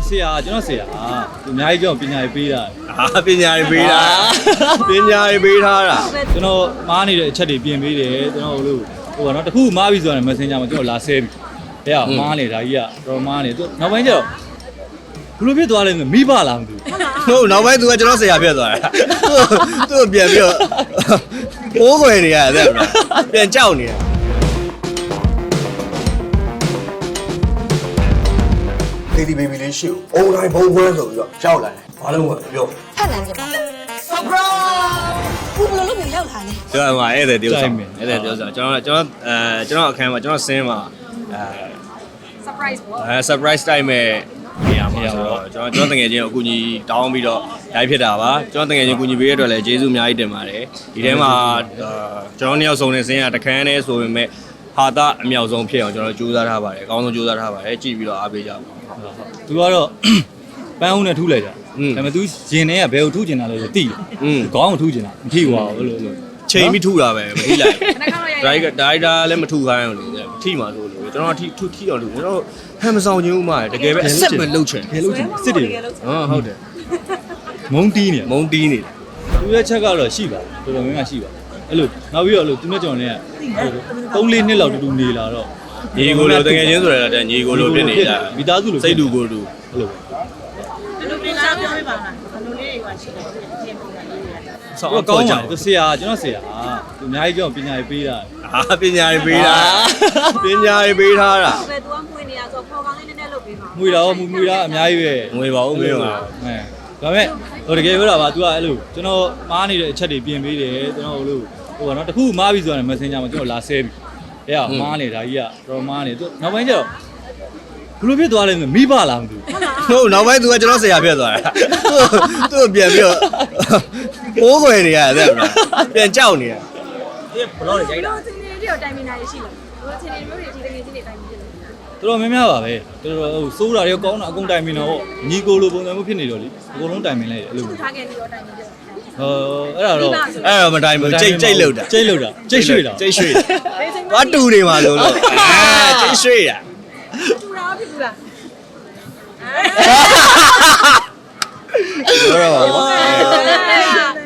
သူဆရာကျွန်တော်ဆရာသူအများကြီးကျွန်တော်ပညာရေးပေးတာအာပညာရေးပေးတာပညာရေးပေးထားတာကျွန်တော်မားနေတဲ့အချက်တွေပြင်ပေးတယ်ကျွန်တော်လို့ဟိုကနော်တခုမားပြီဆိုတော့ Messenger မှာကျွန်တော်လာဆဲပြီအဲ့ကမားနေတာကြီးကတော်မားနေသူနောက်ပိုင်းကျတော့ဘလို့ဖြစ်သွားလဲမိဘလားမသိဘူးဟုတ်နောက်ပိုင်းသူကကျွန်တော်ဆရာဖြစ်သွားတာသူ့ကိုပြန်ပြီးတော့ပိုးခွေနေရတယ်ဗျပြန်ကြောက်နေတယ် ဒေဒီဘေဘီလေးရှိကိုအုံတိုင်းဘုံဘွဲဆိုပြီးတော့ရောက်လာတယ်ဘာလို့လဲပြောထပ်လမ်းပြပါ surprise ဘူးဘယ်လိုလုပ်ပြီးရောက်လာလဲကျွန်တော်ကဧည့်သည်တယောက်ဆောင်ဧည့်သည်တယောက်ဆောင်ကျွန်တော်ကျွန်တော်အဲကျွန်တော်အခန်းမှာကျွန်တော်ဆင်းမှာအဲ surprise ပေါ့အဲ surprise တိုက်မဲ့နေရာမှာဆိုတော့ကျွန်တော်ကျွန်တော်တငယ်ချင်းကိုအကူကြီးတောင်းပြီးတော့ရိုက်ဖြစ်တာပါကျွန်တော်တငယ်ချင်းကူညီပေးရတဲ့အတွက်လည်းကျေးဇူးအများကြီးတင်ပါတယ်ဒီထဲမှာကျွန်တော်နှစ်ယောက်ဆုံးနေစင်းရတခန်းနဲ့ဆိုပေမဲ့ဟာတာအမြောက်ဆုံးဖြစ်အောင်ကျွန်တော်ကြိုးစားထားပါတယ်အကောင်းဆုံးကြိုးစားထားပါတယ်ကြည့်ပြီးတော့အားပေးကြပါ သူကတော့ပန်းအုံးနဲ့ထုလိုက်တာဒါပေမဲ့ तू ရင်ထဲကဘယ်ကိုထုကျင်တာလဲဆိုတိတယ်ခေါင်းကိုထုကျင်တာမထိပါဘူးအဲ့လိုလိုချိန်ပြီးထုတာပဲမထိလိုက်ဒါရိုက်ဒါရိုက်တာလည်းမထုခိုင်းဘူးလေထိမှာဆိုလို့ကျွန်တော်ထိထုထိအောင်လို့ကျွန်တော်ဟမ်မဆောင်ခြင်းဥမာတကယ်ပဲအဆက်မလုတ်ချင်တကယ်လုတ်ချင်စစ်တယ်ဟုတ်ဟုတ်တယ်မုံတီးနေမုံတီးနေသူရဲ့ချက်ကတော့ရှိပါတော်တော်များများရှိပါအဲ့လိုနောက်ပြီးတော့အဲ့လိုသူနဲ့ကျွန်တော်နဲ့က3-4နှစ်လောက်တူတူနေလာတော့ ညီကိုလိုတကယ်ချင်းဆိုရတဲ့ညီကိုလိုဖြစ်နေတာမိသားစုလိုစိတ်တူကိုတူအဲ့လိုဘယ်လိုပြန်စားပြောပြပါလားဘယ်လိုလေးတွေကရှိတယ်ပြင်ပြတာလေးတွေဆောဟိုင်းကောကောင်းင်းပါပါသူဆရာကျွန်တော်ဆရာသူအများကြီးကျွန်တော်ပညာရေးပေးတာအာပညာရေးပေးတာပညာရေးပေးထားတာဘယ်သူကမှွေးနေရဆိုပေါ်ကောင်းလေးနည်းနည်းလုပ်ပေးပါမွေတာရောမွေတာအများကြီးပဲငွေပါဦးမင်းပါအဲဒါပေမဲ့ဟိုတကယ်ပြောတာပါ तू ကအဲ့လိုကျွန်တော်မားနေတဲ့အချက်တွေပြင်ပေးတယ်ကျွန်တော်ဟိုလိုဟိုကနော်တခုမားပြီဆိုတော့ Messenger မှာကျွန်တော်လာဆဲပြီ အဲ့ကမားနေတာကြီးကတော်မားနေသူနောက်ပိုင်းကျတော့ဘလို့ဖြစ်သွားလဲမိဘလားမသိဘူးဟုတ်နောက်ပိုင်းသူကကျွန်တော်ဆရာဖြစ်သွားတာသူ့ကိုပြန်ပြီးတော့ပိုးခွေနေရတယ်ဗျပြန်ကြောက်နေတယ်ဘလို့ချင်းလေးတွေတိုင်ပင်တာရှိလားဘလို့ချင်းလေးမျိုးတွေဒီတကယ်ချင်းတွေတိုင်ပင်ဖြစ်လို့တော်တော်များများပါပဲတော်တော်ဟိုစိုးတာတွေကောင်းတာအကုန်တိုင်မင်တော့ညီကိုလိုပုံစံမျိုးဖြစ်နေတော့လေအကုန်လုံးတိုင်မင်လိုက်တယ်အဲ့လိုသူထားခဲ့ပြီးတော့တိုင်ပင်ဖြစ်ဟိုအဲ့ဒါတော့အဲ့တော့မတိုင်းဘူးကြိတ်ကြိတ်လောက်တာကြိတ်လောက်တာကြိတ်ရွှေ့တာကြိတ်ရွှေ့ ဘေးချင်းဘာတူနေမှာလို့လို့အာကြိတ်ရွှေ့တာတူတာဖြစ်ဘူးလားပြောတော့ပါဘော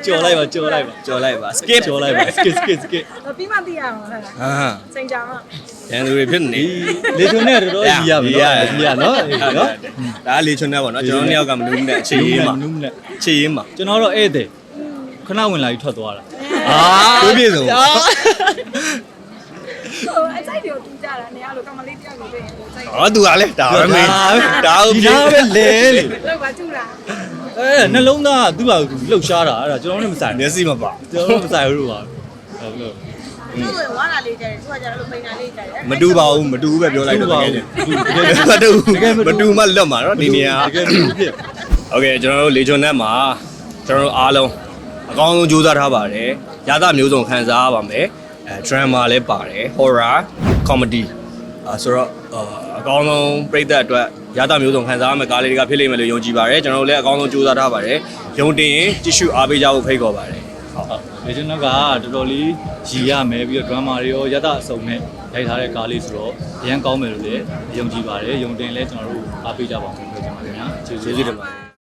ကြော်လိုက်ပါကြော်လိုက်ပါကြော်လိုက်ပါ skip ကြော်လိုက်ပါ skip skip skip ပြီးမှသိရအောင်လားဟာစိန်ကြမှာရန်သူတွေဖြစ်နေလေထုံနဲ့တော်တော်ကြီးရပြီနော်ကြီးရနော်နော်ဒါလေချွန်းနေပါတော့ကျွန်တော်နှစ်ယောက်ကမလို့နဲ့အခြေရေးမှာနုနဲ့အခြေရေးမှာကျွန်တော်တော့ဧည့်သည်ခဏဝင်လာပြီးထွက်သွားတာအာကိုပြည့်စုံ ဟိုအကြိုက်တွေကိုတူကြတာနေရာလိုကမလေးတယောက်ကိုတွေ့ရင်စိတ် ဟောသူကလည်းဒါပဲမင်းဒါဟုတ် ဒီ ပြီ လားပဲလဲလေ လောက်ပါတူလား အဲနှလုံးသားကသူ့ဘာသူလှုပ်ရှားတာအဲ့ဒါကျွန်တော်လည်းမဆိုင် မျက်စိမပါ ကျွန်တော်လည်းမဆိုင်ဘူးလို့ပါဟုတ်လို့ သူ့ကိုဝါလာလေးကြတယ်သူကကြတယ်လို့ပိန်တာလေးကြတယ် မတူပါဘူးမတူဘူးပဲပြောလိုက်တော့တကယ်ချင်းမတူမတူမှလွတ်မှာနော်ဒီနေရာ တကယ်လို့ဖြစ် โอเคကျွန်တော်တို့လေချွန်နက်မှာကျွန်တော်တို့အားလုံးအကောင်းဆုံးကြိုးစားထားပါတယ်ရသမျိုးစုံခံစားရပါမယ် အဲ drama လည်းပါတယ် horror comedy အဲဆိုတော့အကောင်းဆုံးပြည့်တဲ့အတွက်ရသမျိုးစုံခံစားရမယ့်ကားလေးတွေကဖြစ်လိမ့်မယ်လို့ယုံကြည်ပါတယ်ကျွန်တော်တို့လည်းအကောင်းဆုံးကြိုးစားထားပါတယ်ယုံတင်ရင်ကြည့်ရှုအားပေးကြဖို့ဖိတ်ခေါ်ပါတယ်ဟုတ်လေကျွန်တော်ကတော်တော်လေးရည်ရမယ်ပြီးတော့ drama တွေရောရသအစုံနဲ့ရိုက်ထားတဲ့ကားလေးဆိုတော့အရန်ကောင်းမယ်လို့လည်းယုံကြည်ပါတယ်ယုံတင်လည်းကျွန်တော်တို့အားပေးကြပါဦးပြောချင်ပါတယ်ခင်ဗျာကျေးဇူးကျေးဇူးတင်ပါတယ်